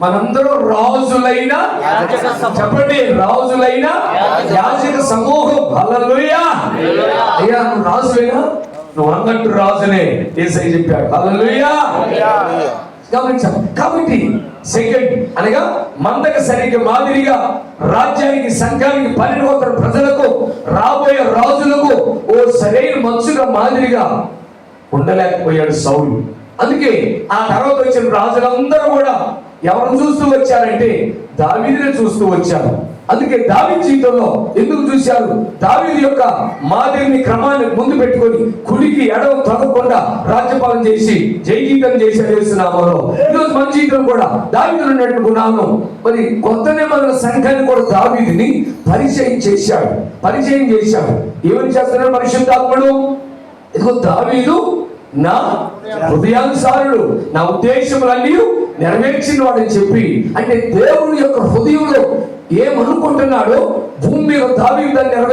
మనందరూ రాజులైన. చెప్పండి రాజులైన యాజక సమూహం. హల్లెలూయా. అయ్యా నువ్వు రాజువేనా? నువ్వు అన్నట్టు రాజునే ఏసై చెప్పాడు. హల్లెలూయా. గమనించాం కాబట్టి సెకండ్ అనగా మందక సరిగ్గా మాదిరిగా రాజ్యానికి సంఘానికి పన్నెండు ప్రజలకు రాబోయే రాజులకు ఓ సరైన మనుషుల మాదిరిగా ఉండలేకపోయాడు సౌలు. అందుకే ఆ తర్వాత వచ్చిన రాజులందరూ కూడా ఎవరిని చూస్తూ వచ్చారంటే దావీదినే చూస్తూ వచ్చారు. అందుకే దావి జీవితంలో ఎందుకు చూశారు? దావీదు యొక్క మాదిరిని క్రమాన్ని ముందు పెట్టుకొని కుడికి ఎడవ తగ్గకుండా రాజ్యపాలన చేసి జయగీతం చేసి వేస్తున్నామలో ఈరోజు మన జీవితం కూడా దావీదులు ఉన్నట్టు గుణాను మరి కొత్త నిబంధన సంఘాన్ని కూడా దావీదిని పరిచయం చేశాడు. పరిచయం చేశాడు. ఏమని చేస్తున్నాడు పరిశుద్ధాత్ముడు? ఇదిగో దావీదు నా హృదయానుసారుడు నా ఉద్దేశములన్నీ నెరవేర్చిన వాడని చెప్పి అంటే దేవుని యొక్క హృదయంలో ఏమనుకుంటున్నాడో భూమి మీద దావి దాన్ని నెరవేర్